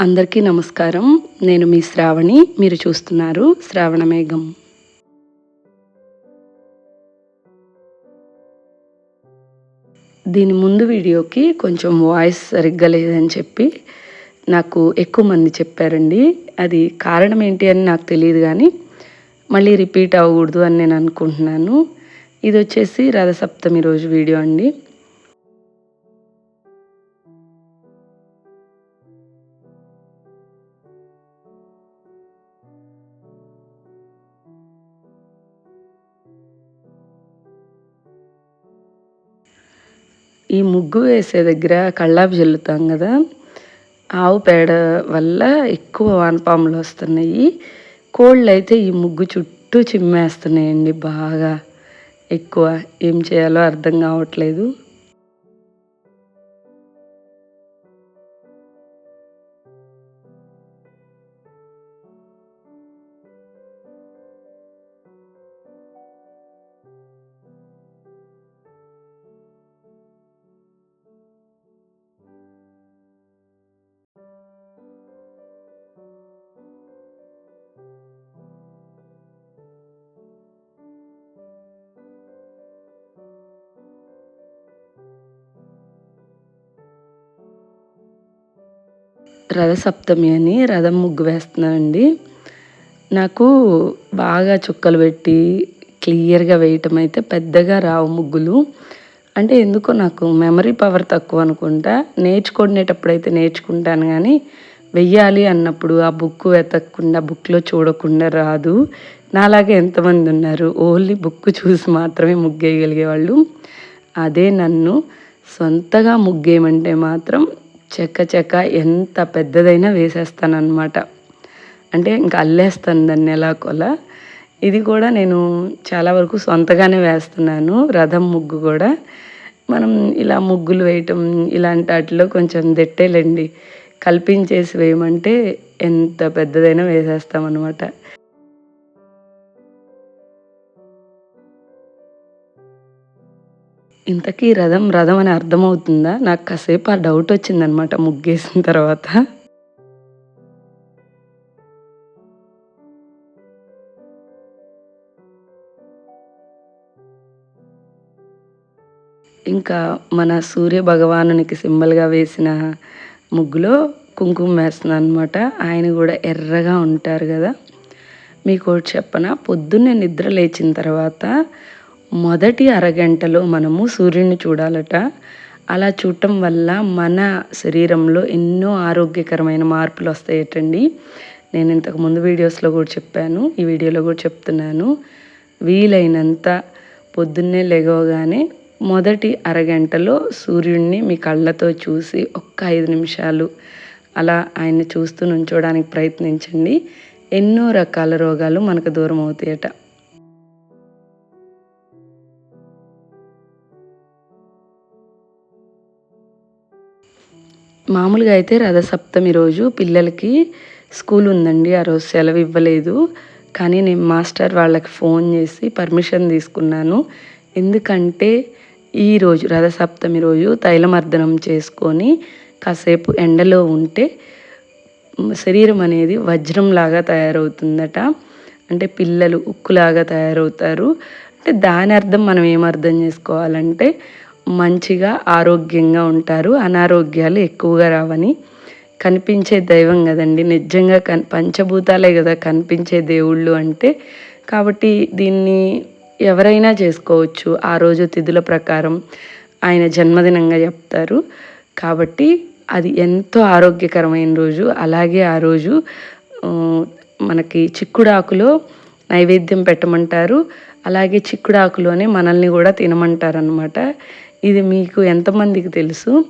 అందరికీ నమస్కారం. నేను మీ శ్రావణి. మీరు చూస్తున్నారు శ్రావణ మేఘం. దీని ముందు వీడియోకి కొంచెం వాయిస్ సరిగ్గా లేదని చెప్పి నాకు ఎక్కువ మంది చెప్పారండి. అది కారణం ఏంటి అని నాకు తెలియదు కానీ మళ్ళీ రిపీట్ అవ్వకూడదు అని నేను అనుకుంటున్నాను. ఇది వచ్చేసి రథసప్తమి రోజు వీడియో అండి. ఈ ముగ్గు వేసే దగ్గర కళ్ళాపి జల్లుతాం కదా ఆవు పేడ వల్ల ఎక్కువ వానపాములు వస్తున్నాయి. కోళ్ళు అయితే ఈ ముగ్గు చుట్టూ చిమ్మేస్తున్నాయండి బాగా. ఎక్కువ ఏం చేయాలో అర్థం కావట్లేదు. రథసప్తమి అని రథం ముగ్గు వేస్తున్నానండి. నాకు బాగా చుక్కలు పెట్టి క్లియర్గా వేయటం అయితే పెద్దగా రావు ముగ్గులు. అంటే ఎందుకో నాకు మెమరీ పవర్ తక్కువ అనుకుంటా. నేర్చుకునేటప్పుడు అయితే నేర్చుకుంటాను కానీ వెయ్యాలి అన్నప్పుడు ఆ బుక్ వెతకకుండా బుక్లో చూడకుండా రాదు. నాలాగే ఎంతమంది ఉన్నారు? ఓన్లీ బుక్ చూసి మాత్రమే ముగ్గేయగలిగే వాళ్ళు అదే నన్ను సొంతగా ముగ్గేయమంటే మాత్రం చెక్క చెక్క ఎంత పెద్దదైనా వేసేస్తాను అనమాట అంటే ఇంకా అల్లేస్తాను దాన్ని ఎలా కొల ఇది కూడా నేను చాలా వరకు సొంతగానే వేస్తున్నాను రథం ముగ్గు కూడా. మనం ఇలా ముగ్గులు వేయటం ఇలాంటి వాటిలో కొంచెం దెట్టేలండి. కల్పించేసి వేయమంటే ఎంత పెద్దదైనా వేసేస్తామన్నమాట. ఇంతకీ రథం రథం అని అర్థమవుతుందా? నాకు కాసేపు ఆ డౌట్ వచ్చిందనమాట ముగ్గేసిన తర్వాత. ఇంకా మన సూర్య భగవానునికి సింబల్గా వేసిన ముగ్గులో కుంకుమ వేస్తున్నాను అనమాట. ఆయన కూడా ఎర్రగా ఉంటారు కదా. మీకు చెప్పన? పొద్దున్నే నిద్ర లేచిన తర్వాత మొదటి అరగంటలో మనము సూర్యుడిని చూడాలట. అలా చూడటం వల్ల మన శరీరంలో ఎన్నో ఆరోగ్యకరమైన మార్పులు వస్తాయటండి. నేను ఇంతకు ముందు వీడియోస్లో కూడా చెప్పాను ఈ వీడియోలో కూడా చెప్తున్నాను. వీలైనంత పొద్దున్నే లెగవగానే మొదటి అరగంటలో సూర్యుడిని మీ కళ్ళతో చూసి ఒక్క ఐదు నిమిషాలు అలా ఆయన్ని చూస్తూ నుంచోడానికి ప్రయత్నించండి. ఎన్నో రకాల రోగాలు మనకు దూరం అవుతాయట మామూలుగా అయితే రథసప్తమి రోజు పిల్లలకి స్కూల్ ఉందండి. ఆ రోజు సెలవు ఇవ్వలేదు. కానీ నేను మాస్టర్ వాళ్ళకి ఫోన్ చేసి పర్మిషన్ తీసుకున్నాను. ఎందుకంటే ఈరోజు రథసప్తమి రోజు తైలమర్దనం చేసుకొని కాసేపు ఎండలో ఉంటే శరీరం అనేది వజ్రంలాగా తయారవుతుందట. అంటే పిల్లలు ఉక్కులాగా తయారవుతారు. అంటే దాని అర్థం మనం ఏమర్థం చేసుకోవాలంటే మంచిగా ఆరోగ్యంగా ఉంటారు. అనారోగ్యాలు ఎక్కువగా రావని కనిపించే దైవం కదండి. నిజంగా కన్ పంచభూతాలే కదా కనిపించే దేవుళ్ళు అంటే. కాబట్టి దీన్ని ఎవరైనా చేసుకోవచ్చు. ఆ రోజు తిథుల ప్రకారం ఆయన జన్మదినంగా చెప్తారు. కాబట్టి అది ఎంతో ఆరోగ్యకరమైన రోజు. అలాగే ఆ రోజు మనకి చిక్కుడాకులో నైవేద్యం పెట్టమంటారు. అలాగే చిక్కుడాకులోనే మనల్ని కూడా తినమంటారు అనమాట ఇది మీకు ఎంతమందికి తెలుసు?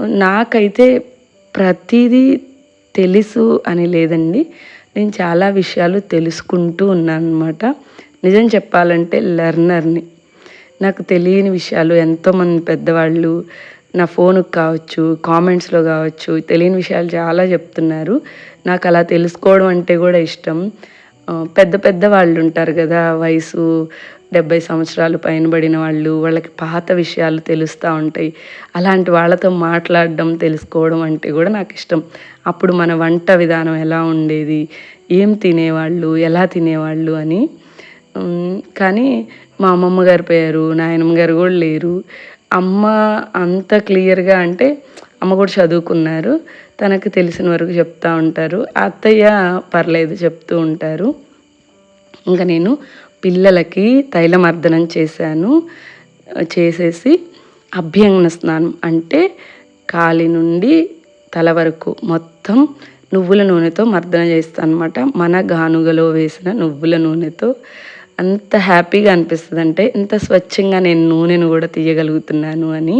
నాకైతే ప్రతిదీ తెలుసు అని లేదండి. నేను చాలా విషయాలు తెలుసుకుంటూ ఉన్నాను అనమాట నిజం చెప్పాలంటే లెర్నర్ని. నాకు తెలియని విషయాలు ఎంతోమంది పెద్దవాళ్ళు నా ఫోన్కి కావచ్చు కామెంట్స్లో కావచ్చు తెలియని విషయాలు చాలా చెప్తున్నారు. నాకు అలా తెలుసుకోవడం అంటే కూడా ఇష్టం. పెద్ద పెద్ద వాళ్ళు ఉంటారు కదా వయసు డెబ్బై సంవత్సరాలు పైనబడిన వాళ్ళు వాళ్ళకి పాత విషయాలు తెలుస్తూ ఉంటాయి. అలాంటి వాళ్ళతో మాట్లాడడం తెలుసుకోవడం అంటే కూడా నాకు ఇష్టం. అప్పుడు మన వంట విధానం ఎలా ఉండేది ఏం తినేవాళ్ళు ఎలా తినేవాళ్ళు అని. కానీ మా అమ్మమ్మ గారు పోయారు నాయనమ్మ గారు కూడా లేరు. అమ్మ అంత క్లియర్గా అంటే అమ్మ కూడా చదువుకున్నారు. తనకు తెలిసిన వరకు చెప్తూ ఉంటారు. అత్తయ్య పర్లేదు చెప్తూ ఉంటారు. ఇంకా నేను పిల్లలకి తైలమర్దనం చేశాను. చేసేసి అభ్యంగన స్నానం అంటే కాలి నుండి తల వరకు మొత్తం నువ్వుల నూనెతో మర్దన చేస్తాను అనమాట మన గానుగలో వేసిన నువ్వుల నూనెతో. అంత హ్యాపీగా అనిపిస్తుంది అంటే ఇంత స్వచ్ఛంగా నేను నూనెను కూడా తీయగలుగుతున్నాను అని.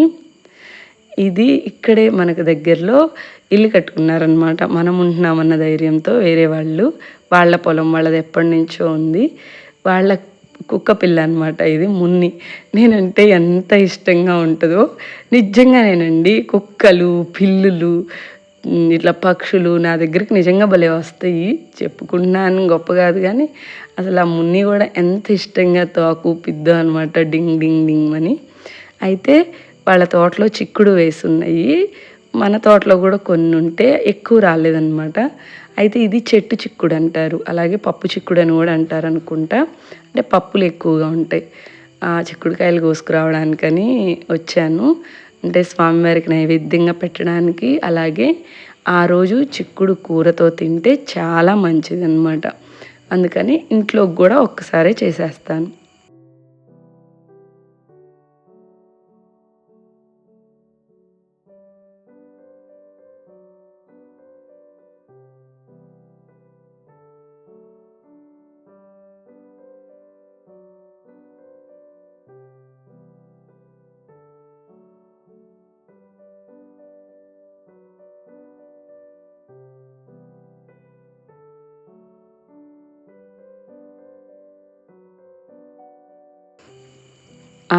ఇది ఇక్కడే మనకు దగ్గరలో ఇల్లు కట్టుకున్నారనమాట మనం ఉంటున్నామన్న ధైర్యంతో వేరే వాళ్ళు వాళ్ళ పొలం వాళ్ళది ఎప్పటి నుంచో ఉంది. వాళ్ళ కుక్క పిల్ల అనమాట ఇది మున్ని. నేనంటే ఎంత ఇష్టంగా ఉంటుందో నిజంగా నేనండి కుక్కలు పిల్లులు ఇట్లా పక్షులు నా దగ్గరికి నిజంగా భలే వస్తాయి. చెప్పుకున్నాను గొప్ప కాదు కానీ అసలు ఆ మున్ని కూడా ఎంత ఇష్టంగా తోకు పిద్దు అనమాట డింగ్ డింగ్ డింగ్ అని. అయితే వాళ్ళ తోటలో చిక్కుడు వేసున్నాయి. మన తోటలో కూడా కొన్ని ఉంటే ఎక్కువ రాలేదన్నమాట. అయితే ఇది చెట్టు చిక్కుడు అంటారు. అలాగే పప్పు చిక్కుడు అని కూడా అంటారు అనుకుంటా. అంటే పప్పులు ఎక్కువగా ఉంటాయి. ఆ చిక్కుడుకాయలు కోసుకురావడానికని వచ్చాను. అంటే స్వామివారికి నైవేద్యంగా పెట్టడానికి. అలాగే ఆ రోజు చిక్కుడు కూరతో తింటే చాలా మంచిది అనమాట అందుకని ఇంట్లో కూడా ఒక్కసారే చేసేస్తాను.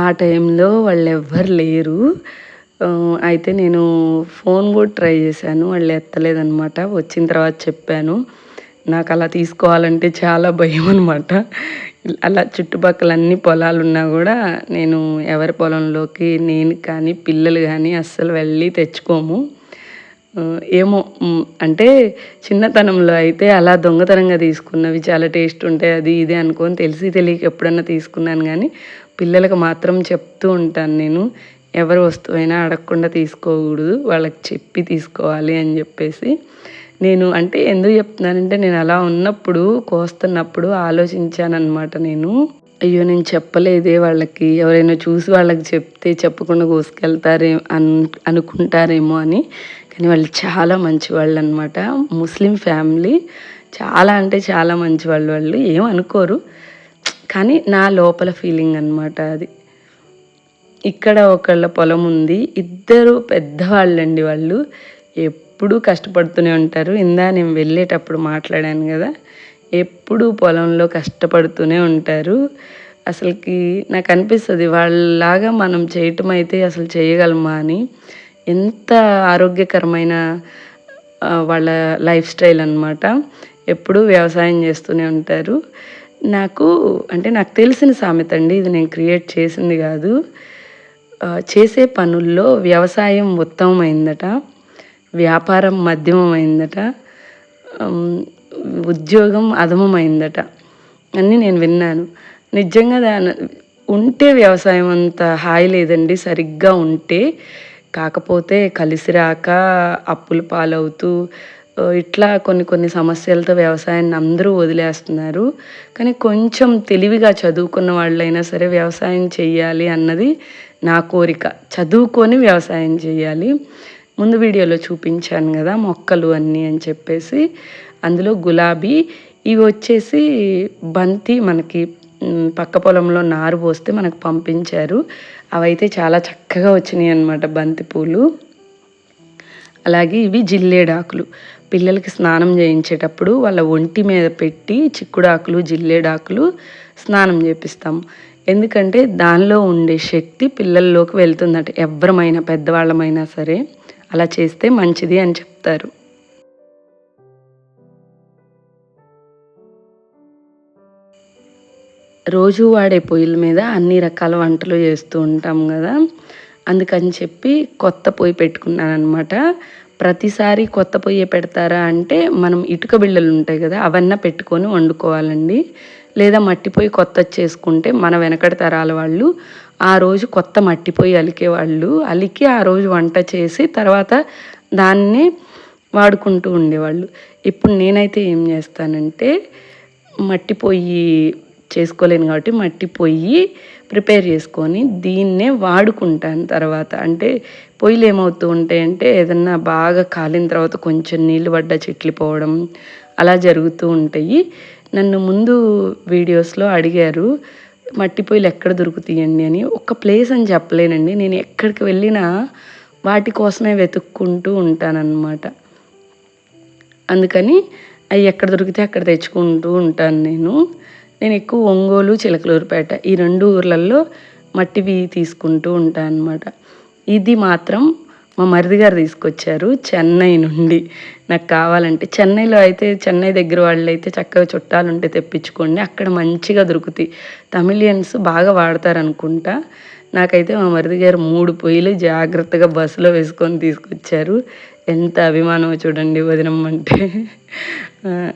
ఆ టైంలో వాళ్ళు ఎవ్వరు లేరు అయితే నేను ఫోన్ కూడా ట్రై చేశాను. వాళ్ళు ఎత్తలేదనమాట వచ్చిన తర్వాత చెప్పాను. నాకు అలా తీసుకోవాలంటే చాలా భయం అనమాట అలా చుట్టుపక్కల అన్ని పొలాలు ఉన్నా కూడా నేను ఎవరి పొలంలోకి నేను కానీ పిల్లలు కానీ అస్సలు వెళ్ళి తెచ్చుకోము. ఏమో అంటే చిన్నతనంలో అయితే అలా దొంగతనంగా తీసుకున్నవి చాలా టేస్ట్ ఉంటాయి. అది ఇది అనుకొని తెలిసి తెలియక ఎప్పుడన్నా తీసుకున్నాను కానీ పిల్లలకు మాత్రం చెప్తూ ఉంటాను నేను ఎవరి వస్తువైనా అడగకుండా తీసుకోకూడదు వాళ్ళకి చెప్పి తీసుకోవాలి అని చెప్పేసి. నేను అంటే ఎందుకు చెప్తున్నానంటే నేను అలా ఉన్నప్పుడు కోస్తున్నప్పుడు ఆలోచించానమాట నేను. అయ్యో నేను చెప్పలేదే వాళ్ళకి ఎవరైనా చూసి వాళ్ళకి చెప్తే చెప్పకుండా కోసుకెళ్తారే అన్ అనుకుంటారేమో అని. కానీ వాళ్ళు చాలా మంచి వాళ్ళు అనమాట ముస్లిం ఫ్యామిలీ చాలా అంటే చాలా మంచి వాళ్ళు వాళ్ళు ఏం అనుకోరు. కానీ నా లోపల ఫీలింగ్ అనమాట అది. ఇక్కడ ఒకళ్ళ పొలం ఉంది. ఇద్దరు పెద్దవాళ్ళండి వాళ్ళు. ఎప్పుడూ కష్టపడుతూనే ఉంటారు. ఇందా నేను వెళ్ళేటప్పుడు మాట్లాడాను కదా. ఎప్పుడూ పొలంలో కష్టపడుతూనే ఉంటారు. అసలుకి నాకు అనిపిస్తుంది వాళ్ళలాగా మనం చేయటం అయితే అసలు చేయగలమా అని. ఎంత ఆరోగ్యకరమైన వాళ్ళ లైఫ్ స్టైల్ అనమాట ఎప్పుడూ వ్యవసాయం చేస్తూనే ఉంటారు. నాకు అంటే నాకు తెలిసిన సామెత అండి ఇది నేను క్రియేట్ చేసింది కాదు. చేసే పనుల్లో వ్యవసాయం ఉత్తమమైందట వ్యాపారం మధ్యమమైందట ఉద్యోగం అధమమైందట. అన్నీ నేను విన్నాను. నిజంగా దాని ఉంటే వ్యవసాయం అంత హాయి లేదండి సరిగ్గా ఉంటే. కాకపోతే కలిసిరాక అప్పులు అప్పుల పాలవుతూ ఇట్లా కొన్ని కొన్ని సమస్యలతో వ్యవసాయాన్ని అందరూ వదిలేస్తున్నారు. కానీ కొంచెం తెలివిగా చదువుకున్న వాళ్ళైనా సరే వ్యవసాయం చెయ్యాలి అన్నది నా కోరిక. చదువుకొని వ్యవసాయం చేయాలి ముందు వీడియోలో చూపించాను కదా మొక్కలు అన్నీ అని చెప్పేసి. అందులో గులాబీ ఇవి వచ్చేసి బంతి మనకి పక్క పొలంలో నారు పోస్తే మనకు పంపించారు. అవైతే చాలా చక్కగా వచ్చినాయి అన్నమాట బంతి పూలు. అలాగే ఇవి జిల్లేడాకులు. పిల్లలకి స్నానం చేయించేటప్పుడు వాళ్ళ ఒంటి మీద పెట్టి చిక్కుడాకులు జిల్లేడాకులు స్నానం చేపిస్తాం. ఎందుకంటే దానిలో ఉండే శక్తి పిల్లల్లోకి వెళ్తుందట. ఎవరమైనా పెద్దవాళ్ళమైనా సరే అలా చేస్తే మంచిది అని చెప్తారు. రోజు వాడే పొయ్యిల మీద అన్ని రకాల వంటలు చేస్తూ ఉంటాం కదా. అందుకని చెప్పి కొత్త పొయ్యి పెట్టుకున్నాను అనమాట ప్రతిసారి కొత్త పొయ్యి పెడతారా అంటే మనం ఇటుక బిళ్ళలు ఉంటాయి కదా అవన్నీ పెట్టుకొని వండుకోవాలండి. లేదా మట్టి పొయ్యి కొత్త చేసుకుంటే మన వెనకటి తరాల వాళ్ళు ఆ రోజు కొత్త మట్టి పొయ్యి అలికేవాళ్ళు అలికి ఆ రోజు వంట చేసి తర్వాత దాన్ని వాడుకుంటూ ఉండేవాళ్ళు. ఇప్పుడు నేనైతే ఏం చేస్తానంటే మట్టి పొయ్యి చేసుకోలేను కాబట్టి మట్టి పొయ్యి ప్రిపేర్ చేసుకొని దీన్నే వాడుకుంటాను తర్వాత. అంటే పొయ్యిలు ఏమవుతూ ఉంటాయంటే ఏదన్నా బాగా కాలిన తర్వాత కొంచెం నీళ్ళు పడ్డ చిట్లిపోవడం అలా జరుగుతూ ఉంటాయి. నన్ను ముందు వీడియోస్లో అడిగారు మట్టి పొయ్యిలు ఎక్కడ దొరుకుతాయండి? అని. ఒక ప్లేస్ అని చెప్పలేనండి. నేను ఎక్కడికి వెళ్ళినా వాటి కోసమే వెతుక్కుంటూ ఉంటానన్నమాట. అందుకని అవి ఎక్కడ దొరికితే అక్కడ తెచ్చుకుంటూ ఉంటాను నేను. నేను ఎక్కువ ఒంగోలు చిలకలూరుపేట ఈ రెండు ఊర్లలో మట్టివి తీసుకుంటూ ఉంటాను అనమాట ఇది మాత్రం మా మరిది గారు తీసుకొచ్చారు చెన్నై నుండి. నాకు కావాలంటే చెన్నైలో అయితే చెన్నై దగ్గర వాళ్ళు అయితే చక్కగా చుట్టాలు ఉంటే తెప్పించుకోండి. అక్కడ మంచిగా దొరుకుతాయి. తమిళియన్స్ బాగా వాడతారు అనుకుంటా నాకైతే మా మరిది గారు మూడు పొయ్యిలు జాగ్రత్తగా బస్సులో వేసుకొని తీసుకొచ్చారు. ఎంత అభిమానమో చూడండి వదినమ్మంటే.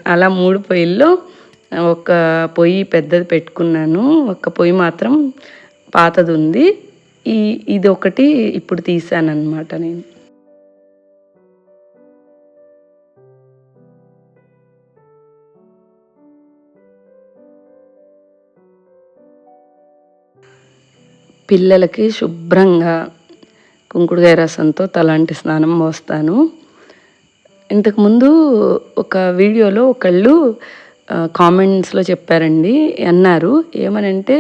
అలా మూడు పొయ్యిల్లో ఒక పొయ్యి పెద్దది పెట్టుకున్నాను. ఒక పొయ్యి మాత్రం పాతది ఉంది. ఈ ఇది ఒకటి ఇప్పుడు తీసానమాట నేను. పిల్లలకి శుభ్రంగా కుంకుడుగాయ రసంతో తలాంటి స్నానం మోస్తాను. ఇంతకుముందు ఒక వీడియోలో ఒకళ్ళు కామెంట్స్లో చెప్పారండి అన్నారు. ఏమనంటే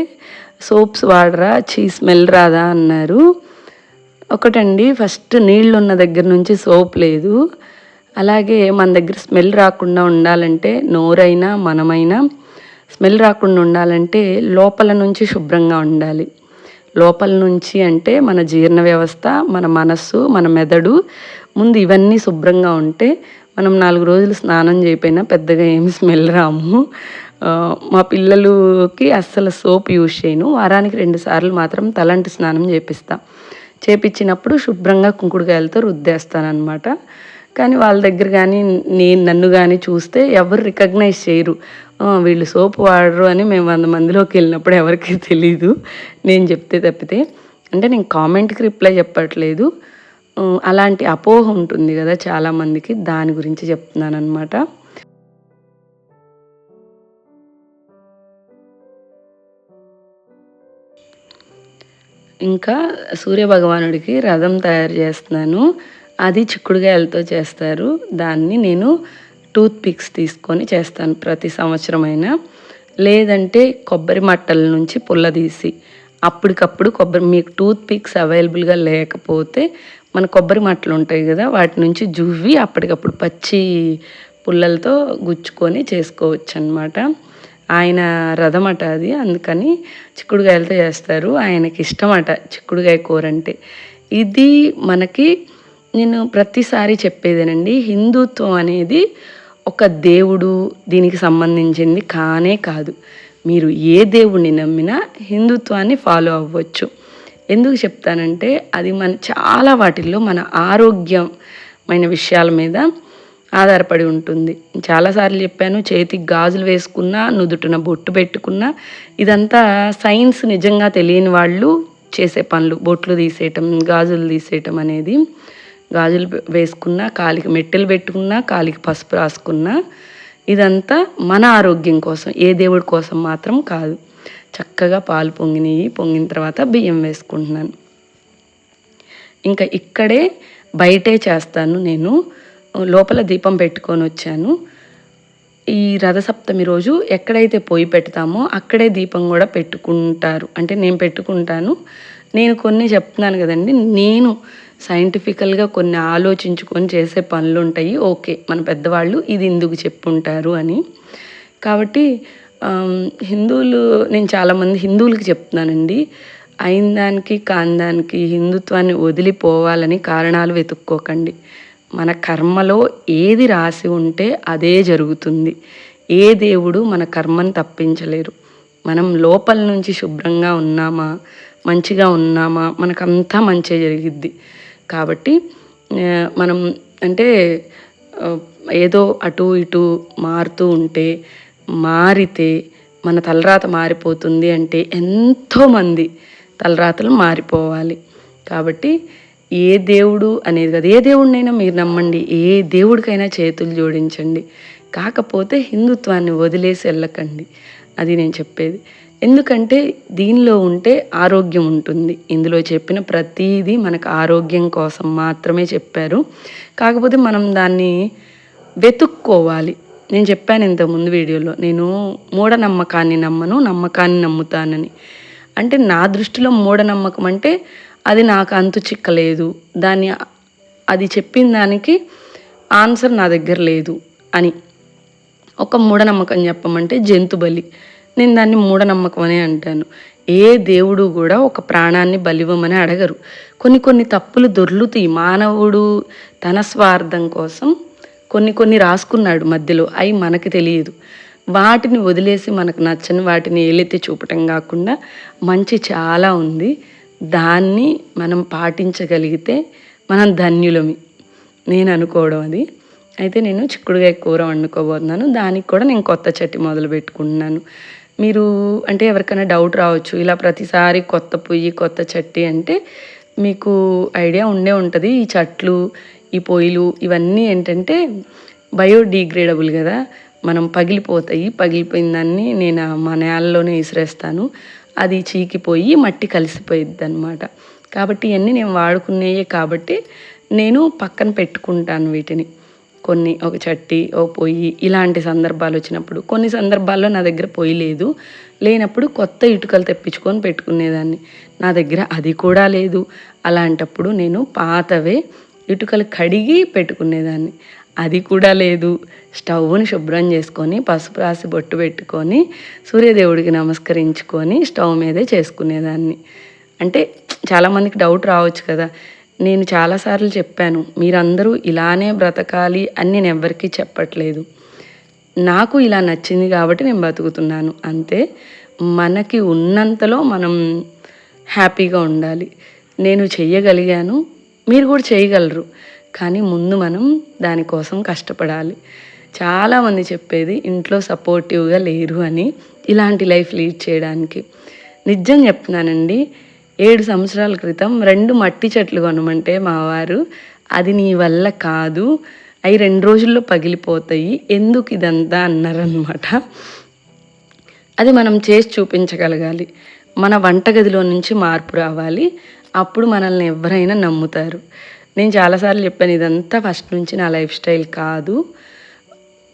సోప్స్ వాడరా చీ స్మెల్ రాదా అన్నారు. ఒకటండి ఫస్ట్ నీళ్ళు ఉన్న దగ్గర నుంచి సోప్ లేదు. అలాగే మన దగ్గర స్మెల్ రాకుండా ఉండాలంటే నోరైనా మనమైనా స్మెల్ రాకుండా ఉండాలంటే లోపల నుంచి శుభ్రంగా ఉండాలి. లోపల నుంచి అంటే మన జీర్ణ వ్యవస్థ మన మనస్సు మన మెదడు ముందు ఇవన్నీ శుభ్రంగా ఉంటే మనం నాలుగు రోజులు స్నానం చేయపోయినా పెద్దగా ఏమి స్మెల్ రాము. మా పిల్లలకి అస్సలు సోప్ యూజ్ చేయను. వారానికి రెండు సార్లు మాత్రం తలంటి స్నానం చేపిస్తా. చేపించినప్పుడు శుభ్రంగా కుంకుడుకాయలతో రుద్దేస్తానమాట కానీ వాళ్ళ దగ్గర కానీ నేను నన్ను కానీ చూస్తే ఎవరు రికగ్నైజ్ చేయరు. వీళ్ళు సోప్ వాడరు అని మేము వంద మందిలోకి వెళ్ళినప్పుడు ఎవరికి తెలీదు. నేను చెప్తే తప్పితే. అంటే నేను కామెంట్కి రిప్లై చెప్పట్లేదు. అలాంటి అపోహ ఉంటుంది కదా చాలామందికి. దాని గురించి చెప్తున్నాను అనమాట ఇంకా సూర్య భగవానుడికి రథం తయారు చేస్తున్నాను. అది చిక్కుడుగాయలతో చేస్తారు. దాన్ని నేను టూత్ పిక్స్ తీసుకొని చేస్తాను ప్రతి సంవత్సరమైనా. లేదంటే కొబ్బరి మట్టల నుంచి పుల్ల తీసి అప్పటికప్పుడు కొబ్బరి మీకు టూత్ పిక్స్ అవైలబుల్గా లేకపోతే మన కొబ్బరి మట్టలు ఉంటాయి కదా వాటి నుంచి జువ్వి అప్పటికప్పుడు పచ్చి పుల్లలతో గుచ్చుకొని చేసుకోవచ్చు అనమాట ఆయన రథమట అది. అందుకని చిక్కుడుకాయలతో చేస్తారు. ఆయనకి ఇష్టమట చిక్కుడుకాయ కూర అంటే ఇది మనకి నేను ప్రతిసారి చెప్పేదేనండి. హిందుత్వం అనేది ఒక దేవుడు దీనికి సంబంధించింది కానే కాదు. మీరు ఏ దేవుడిని నమ్మినా హిందుత్వాన్ని ఫాలో అవ్వచ్చు. ఎందుకు చెప్తానంటే అది మన చాలా వాటిల్లో మన ఆరోగ్యమైన విషయాల మీద ఆధారపడి ఉంటుంది. చాలాసార్లు చెప్పాను చేతికి గాజులు వేసుకున్నా నుదుటిన బొట్టు పెట్టుకున్నా ఇదంతా సైన్స్ నిజంగా తెలియని వాళ్ళు చేసే పనులు. బొట్లు తీసేయటం గాజులు తీసేయటం అనేది. గాజులు వేసుకున్నా కాలికి మెట్టెలు పెట్టుకున్నా కాలికి పసుపు రాసుకున్నా ఇదంతా మన ఆరోగ్యం కోసం ఏ దేవుడి కోసం మాత్రం కాదు. చక్కగా పాలు పొంగినవి పొంగిన తర్వాత బియ్యం వేసుకుంటున్నాను. ఇంకా ఇక్కడే బయటే చేస్తాను నేను. లోపల దీపం పెట్టుకొని వచ్చాను. ఈ రథసప్తమి రోజు ఎక్కడైతే పొయ్యి పెడతామో అక్కడే దీపం కూడా పెట్టుకుంటారు. అంటే నేను పెట్టుకుంటాను. నేను కొన్ని చెప్తున్నాను కదండి. నేను సైంటిఫికల్గా కొన్ని ఆలోచించుకొని చేసే పనులు ఉంటాయి. ఓకే మన పెద్దవాళ్ళు ఇది ఎందుకు చెప్పుంటారు అని. కాబట్టి హిందువులు నేను చాలామంది హిందువులకి చెప్తున్నానండి. అయిన దానికి కాని దానికి హిందుత్వాన్ని వదిలిపోవాలని కారణాలు వెతుక్కోకండి. మన కర్మలో ఏది రాసి ఉంటే అదే జరుగుతుంది. ఏ దేవుడు మన కర్మను తప్పించలేరు. మనం లోపల నుంచి శుభ్రంగా ఉన్నామా? మంచిగా ఉన్నామా? మనకంతా మంచి జరిగిద్ది. కాబట్టి మనం అంటే ఏదో అటు ఇటు మారుతూ ఉంటే మారితే మన తలరాత మారిపోతుంది అంటే ఎంతోమంది తలరాతలు మారిపోవాలి. కాబట్టి ఏ దేవుడు అనేది కదా. ఏ దేవుడినైనా మీరు నమ్మండి. ఏ దేవుడికైనా చేతులు జోడించండి. కాకపోతే హిందుత్వాన్ని వదిలేసి వెళ్ళకండి. అది నేను చెప్పేది. ఎందుకంటే దీనిలో ఉంటే ఆరోగ్యం ఉంటుంది. ఇందులో చెప్పిన ప్రతీది మనకు ఆరోగ్యం కోసం మాత్రమే చెప్పారు. కాకపోతే మనం దాన్ని వెతుక్కోవాలి. నేను చెప్పాను ఇంతకుముందు వీడియోలో నేను మూఢనమ్మకాన్ని నమ్మను నమ్మకాన్ని నమ్ముతానని. అంటే నా దృష్టిలో మూఢనమ్మకం అంటే అది నాకు అంతు చిక్కలేదు. దాన్ని అది చెప్పిన దానికి ఆన్సర్ నా దగ్గర లేదు అని. ఒక మూఢనమ్మకం చెప్పమంటే జంతు బలి. నేను దాన్ని మూఢనమ్మకం అనే అంటాను. ఏ దేవుడు కూడా ఒక ప్రాణాన్ని బలివ్వమని అడగరు. కొన్ని కొన్ని తప్పులు దొర్లుతాయి. మానవుడు తన స్వార్థం కోసం కొన్ని కొన్ని రాసుకున్నాడు మధ్యలో. అవి మనకి తెలియదు. వాటిని వదిలేసి మనకు నచ్చని వాటిని ఏలెత్తి చూపటం కాకుండా మంచి చాలా ఉంది. దాన్ని మనం పాటించగలిగితే మనం ధన్యులమి. నేను అనుకోవడం అది. అయితే నేను చిక్కుడుగా కూర వండుకోబోతున్నాను. దానికి కూడా నేను కొత్త చట్టి మొదలు పెట్టుకుంటున్నాను. మీరు అంటే ఎవరికైనా డౌట్ రావచ్చు ఇలా ప్రతిసారి కొత్త పొయ్యి కొత్త చట్టి అంటే మీకు ఐడియా ఉండే ఉంటుంది. ఈ చట్లు ఈ పొయ్యిలు ఇవన్నీ ఏంటంటే బయోడీగ్రేడబుల్ కదా. మనం పగిలిపోతాయి. పగిలిపోయిన దాన్ని నేను మా నేలలోనే విసిరేస్తాను. అది చీకిపోయి మట్టి కలిసిపోయిద్ది అనమాట కాబట్టి ఇవన్నీ నేను వాడుకునేయే కాబట్టి నేను పక్కన పెట్టుకుంటాను వీటిని. కొన్ని ఒక చట్టి ఓ పొయ్యి ఇలాంటి సందర్భాలు వచ్చినప్పుడు. కొన్ని సందర్భాల్లో నా దగ్గర పొయ్యి లేదు. లేనప్పుడు కొత్త ఇటుకలు తెప్పించుకొని పెట్టుకునేదాన్ని. నా దగ్గర అది కూడా లేదు. అలాంటప్పుడు నేను పాతవే ఇటుకలు కడిగి పెట్టుకునేదాన్ని. అది కూడా లేదు. స్టవ్ని శుభ్రం చేసుకొని పసుపు రాసి బొట్టు పెట్టుకొని సూర్యదేవుడికి నమస్కరించుకొని స్టవ్ మీదే చేసుకునేదాన్ని. అంటే చాలామందికి డౌట్ రావచ్చు కదా. నేను చాలాసార్లు చెప్పాను మీరందరూ ఇలానే బ్రతకాలి అని నేను ఎవ్వరికీ చెప్పట్లేదు. నాకు ఇలా నచ్చింది కాబట్టి నేను బతుకుతున్నాను. అంతే మనకి ఉన్నంతలో మనం హ్యాపీగా ఉండాలి. నేను చెయ్యగలిగాను మీరు కూడా చేయగలరు. కానీ ముందు మనం దానికోసం కష్టపడాలి. చాలామంది చెప్పేది ఇంట్లో సపోర్టివ్గా లేరు అని ఇలాంటి లైఫ్ లీడ్ చేయడానికి. నిజం చెప్తున్నానండి ఏడు సంవత్సరాల క్రితం రెండు మట్టి చెట్లు కొనమంటే మావారు అది నీ వల్ల కాదు అవి రెండు రోజుల్లో పగిలిపోతాయి ఎందుకు ఇదంతా అన్నారనమాట అది మనం చేసి చూపించగలగాలి. మన వంటగదిలో నుంచి మార్పు రావాలి అప్పుడు మనల్ని ఎవరైనా నమ్ముతారు. నేను చాలాసార్లు చెప్పాను ఇదంతా ఫస్ట్ నుంచి నా లైఫ్ స్టైల్ కాదు.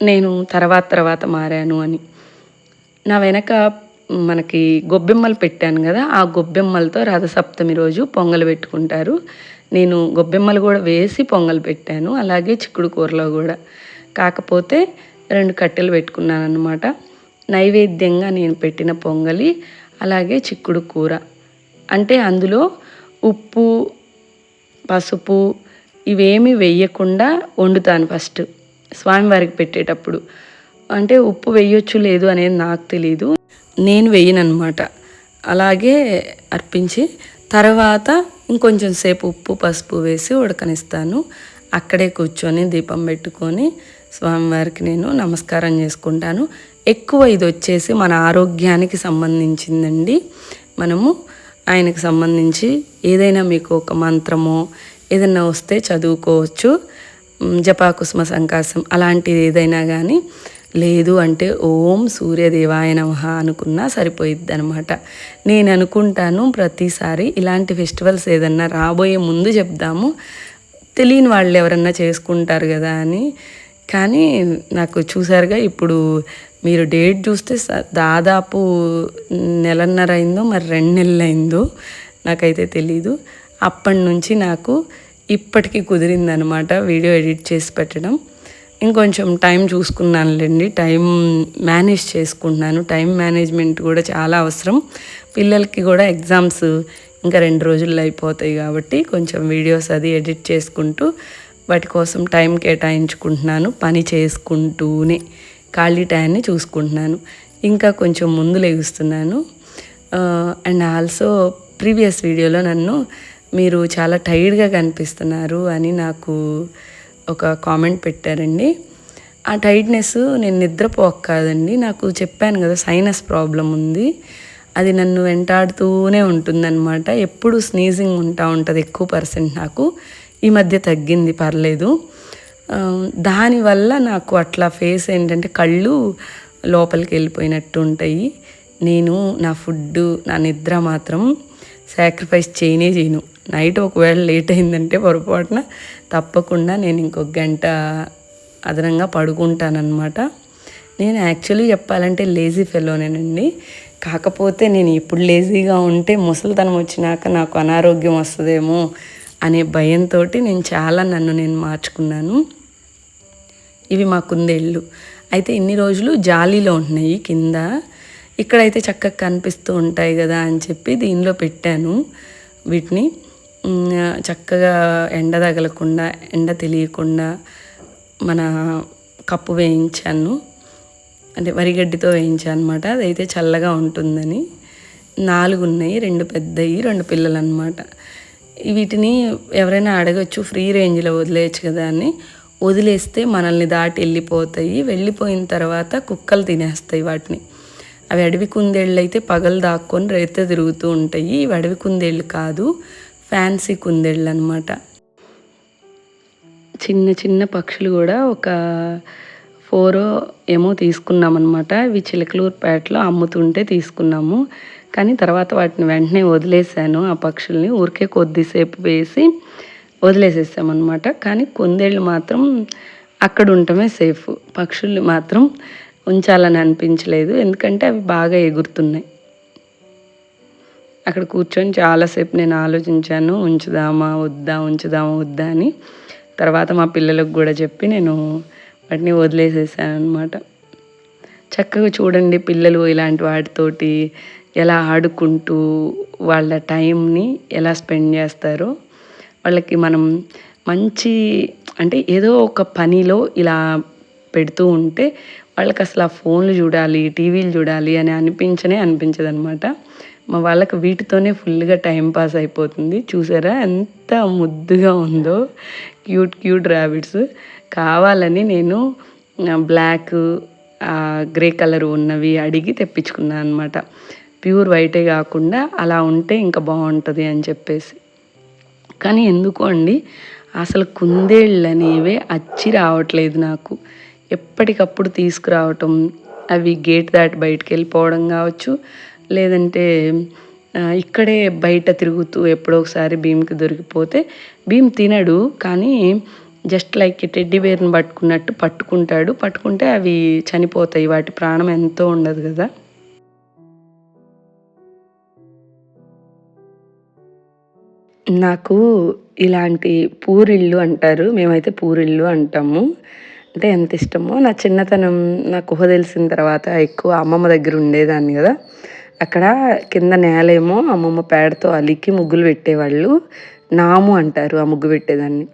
నేను తర్వాత తర్వాత మారాను అని. నా వెనక మనకి గొబ్బెమ్మలు పెట్టాను కదా ఆ గొబ్బెమ్మలతో రథసప్తమి రోజు పొంగలు పెట్టుకుంటారు. నేను గొబ్బెమ్మలు కూడా వేసి పొంగల్ పెట్టాను అలాగే చిక్కుడు కూరలో కూడా. కాకపోతే రెండు కట్టెలు పెట్టుకున్నాను అనమాట నైవేద్యంగా నేను పెట్టిన పొంగలి అలాగే చిక్కుడు కూర. అంటే అందులో ఉప్పు పసుపు ఇవేమి వేయకుండా వండుతాను ఫస్ట్. స్వామివారికి పెట్టేటప్పుడు. అంటే ఉప్పు వేయొచ్చు లేదు అనేది నాకు తెలీదు. నేను వేయనమాట అలాగే అర్పించి తర్వాత ఇంకొంచెం సేపు ఉప్పు పసుపు వేసి ఉడకనిస్తాను. అక్కడే కూర్చొని దీపం పెట్టుకొని స్వామివారికి నేను నమస్కారం చేసుకుంటాను. ఎక్కువ ఇది వచ్చేసి మన ఆరోగ్యానికి సంబంధించిందండి. మనము ఆయనకు సంబంధించి ఏదైనా మీకు ఒక మంత్రమో ఏదైనా వస్తే చదువుకోవచ్చు. జపాకుస్మ సంకాసం అలాంటిది ఏదైనా కానీ లేదు అంటే ఓం సూర్యదేవాయ నమ అనుకున్నా సరిపోయిద్ది అనమాట నేను అనుకుంటాను ప్రతిసారి ఇలాంటి ఫెస్టివల్స్ ఏదన్నా రాబోయే ముందు చెప్దాము. తెలియని వాళ్ళు ఎవరన్నా చేసుకుంటారు కదా అని కానీ నాకు చూసారుగా ఇప్పుడు మీరు డేట్ చూస్తే దాదాపు నెలన్నర అయిందో మరి రెండు నెలలు అయిందో నాకైతే తెలీదు. అప్పటి నుంచి నాకు ఇప్పటికీ కుదిరిందనమాట వీడియో ఎడిట్ చేసి పెట్టడం. ఇంకొంచెం టైం చూసుకున్నానులేండి టైం మేనేజ్ చేసుకుంటున్నాను. టైం మేనేజ్మెంట్ కూడా చాలా అవసరం. పిల్లలకి కూడా ఎగ్జామ్స్ ఇంకా రెండు రోజుల్లో అయిపోతాయి కాబట్టి కొంచెం వీడియోస్ అది ఎడిట్ చేసుకుంటూ వాటి కోసం టైం కేటాయించుకుంటున్నాను పని చేసుకుంటూనే ఖాళీ టైంని చూసుకుంటున్నాను. ఇంకా కొంచెం ముందు లేగుస్తున్నాను. అండ్ ఆల్సో ప్రీవియస్ వీడియోలో నన్ను మీరు చాలా టైర్డ్గా కనిపిస్తున్నారు అని నాకు ఒక కామెంట్ పెట్టారండి. ఆ టైట్నెస్ నేను నిద్రపోక కాదండి నాకు చెప్పాను కదా సైనస్ ప్రాబ్లం ఉంది. అది నన్ను వెంటాడుతూనే ఉంటుందన్నమాట. ఎప్పుడు స్నీజింగ్ ఉంటా ఉంటుంది ఎక్కువ పర్సెంట్ నాకు. ఈ మధ్య తగ్గింది పర్లేదు. దానివల్ల నాకు అట్లా ఫేస్ ఏంటంటే కళ్ళు లోపలికి వెళ్ళిపోయినట్టు ఉంటాయి. నేను నా ఫుడ్ నా నిద్ర మాత్రం సాక్రిఫైస్ చేయనే చేయను. నైట్ ఒకవేళ లేట్ అయిందంటే పొరపాటున తప్పకుండా నేను ఇంకొక గంట అదనంగా పడుకుంటానమాట నేను యాక్చువల్లీ చెప్పాలంటే లేజీ ఫెలోనేనండి కాకపోతే నేను ఇప్పుడు లేజీగా ఉంటే ముసలితనం వచ్చినాక నాకు అనారోగ్యం వస్తుందేమో అనే భయంతో నేను చాలా నన్ను నేను మార్చుకున్నాను. ఇవి మా కుందేళ్ళు. అయితే ఇన్ని రోజులు జాలీలో ఉంటున్నాయి కింద. ఇక్కడైతే చక్కగా కనిపిస్తూ ఉంటాయి కదా అని చెప్పి దీనిలో పెట్టాను వీటిని. చక్కగా ఎండ తగలకుండా ఎండ తెలియకుండా మన కప్పు వేయించాను. అంటే వరిగడ్డితో వేయించాను అనమాట అదైతే చల్లగా ఉంటుందని. నాలుగు ఉన్నాయి రెండు పెద్దవి రెండు పిల్లలు అనమాట వీటిని ఎవరైనా అడగచ్చు ఫ్రీ రేంజ్లో వదిలేయచ్చు కదా అని. వదిలేస్తే మనల్ని దాటి వెళ్ళిపోతాయి. వెళ్ళిపోయిన తర్వాత కుక్కలు తినేస్తాయి వాటిని. అవి అడవి కుందేళ్ళు అయితే పగలు దాక్కొని రైత తిరుగుతూ ఉంటాయి. ఇవి అడవి కుందేళ్ళు కాదు ఫ్యాన్సీ కుందేళ్ళు అనమాట చిన్న చిన్న పక్షులు కూడా ఒక ఫోరో ఏమో తీసుకున్నామన్నమాట. ఇవి చిలకలూరుపేటలో అమ్ముతుంటే తీసుకున్నాము. కానీ తర్వాత వాటిని వెంటనే వదిలేసాను. ఆ పక్షుల్ని ఊరికే కొద్దిసేపు వేసి వదిలేసేసామన్నమాట. కానీ కొందేళ్ళు మాత్రం అక్కడ ఉండటమే సేఫ్. పక్షుల్ని మాత్రం ఉంచాలని అనిపించలేదు. ఎందుకంటే అవి బాగా ఎగురుతున్నాయి. అక్కడ కూర్చొని చాలాసేపు నేను ఆలోచించాను ఉంచుదామా వద్దా ఉంచుదామా వద్దా అని. తర్వాత మా పిల్లలకు కూడా చెప్పి నేను వాటిని వదిలేసేసాను అనమాట చక్కగా చూడండి పిల్లలు ఇలాంటి వాటితోటి ఎలా ఆడుకుంటూ వాళ్ళ టైంని ఎలా స్పెండ్ చేస్తారో వాళ్ళకి మనం మంచి అంటే ఏదో ఒక పనిలో ఇలా పెడుతూ ఉంటే వాళ్ళకి అసలు ఆ ఫోన్లు చూడాలి టీవీలు చూడాలి అని అనిపించనే అనిపించదు అనమాట మా వాళ్ళకి వీటితోనే ఫుల్గా టైం పాస్ అయిపోతుంది. చూసారా ఎంత ముద్దుగా ఉందో క్యూట్ క్యూట్ ర్యాబిట్స్. కావాలని నేను బ్లాక్ గ్రే కలర్ ఉన్నవి అడిగి తెప్పించుకున్నాను అనమాట ప్యూర్ వైటే కాకుండా అలా ఉంటే ఇంకా బాగుంటుంది అని చెప్పేసి. కానీ ఎందుకు అండి? అసలు కుందేళ్ళు అనేవే అచ్చి రావట్లేదు నాకు. ఎప్పటికప్పుడు తీసుకురావటం అవి గేట్ దాటి బయటకు వెళ్ళిపోవడం కావచ్చు లేదంటే ఇక్కడే బయట తిరుగుతూ ఎప్పుడో ఒకసారి భీమ్కి దొరికిపోతే భీమ్ తినడు కానీ జస్ట్ లైక్ టెడ్డీ బేర్ని పట్టుకున్నట్టు పట్టుకుంటాడు. పట్టుకుంటే అవి చనిపోతాయి వాటి ప్రాణం ఎంతో ఉండదు కదా. నాకు ఇలాంటి పూరిళ్ళు అంటారు. మేమైతే పూరిళ్ళు అంటాము. అంటే ఎంత ఇష్టమో. నా చిన్నతనం నాకు ఊహ తెలిసిన తర్వాత ఎక్కువ అమ్మమ్మ దగ్గర ఉండేదాన్ని కదా. అక్కడ కింద నేలేమో అమ్మమ్మ పేడతో అలికి ముగ్గులు పెట్టేవాళ్ళు. నాము అంటారు ఆ ముగ్గు పెట్టేదాన్ని.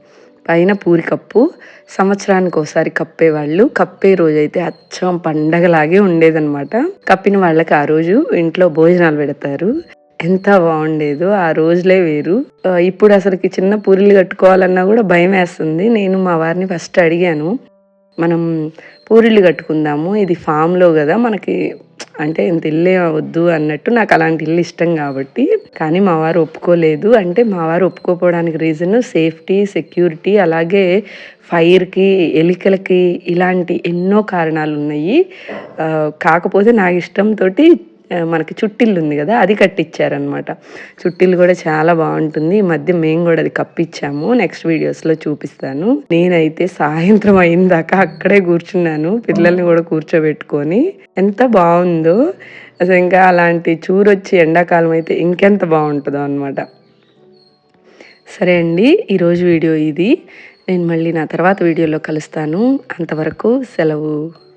పైన పూరి కప్పు. సంవత్సరానికి ఒకసారి కప్పేవాళ్ళు. కప్పే రోజు అయితే అచ్చం పండగలాగే ఉండేదన్నమాట. కప్పిన వాళ్ళకి ఆ రోజు ఇంట్లో భోజనాలు పెడతారు. ఎంత బాగుండేదో ఆ రోజులే వేరు. ఇప్పుడు అసలుకి చిన్న పూరీలు కట్టుకోవాలన్నా కూడా భయం వేస్తుంది. నేను మా వారిని ఫస్ట్ అడిగాను మనం పూరీలు కట్టుకుందాము ఇది ఫామ్లో కదా మనకి అంటే ఇంత ఇల్లే వద్దు అన్నట్టు నాకు అలాంటి ఇల్లు ఇష్టం కాబట్టి. కానీ మా వారు ఒప్పుకోలేదు. అంటే మా వారు ఒప్పుకోపోవడానికి రీజన్ సేఫ్టీ సెక్యూరిటీ అలాగే ఫైర్కి ఎలికలకి ఇలాంటి ఎన్నో కారణాలు ఉన్నాయి కాకపోతే నా ఇష్టంతో మనకి చుట్టిల్లు ఉంది కదా అది కట్టించారనమాట చుట్టిల్లు కూడా చాలా బాగుంటుంది. ఈ మధ్య మేము కూడా అది కప్పించాము నెక్స్ట్ వీడియోస్లో చూపిస్తాను. నేనైతే సాయంత్రం అయిందాకా అక్కడే కూర్చున్నాను పిల్లల్ని కూడా కూర్చోబెట్టుకొని. ఎంత బాగుందో. అసలు ఇంకా అలాంటి చూరొచ్చి ఎండాకాలం అయితే ఇంకెంత బాగుంటుందో అనమాట సరే అండి ఈరోజు వీడియో ఇది. నేను మళ్ళీ నా తర్వాత వీడియోలో కలుస్తాను. అంతవరకు సెలవు.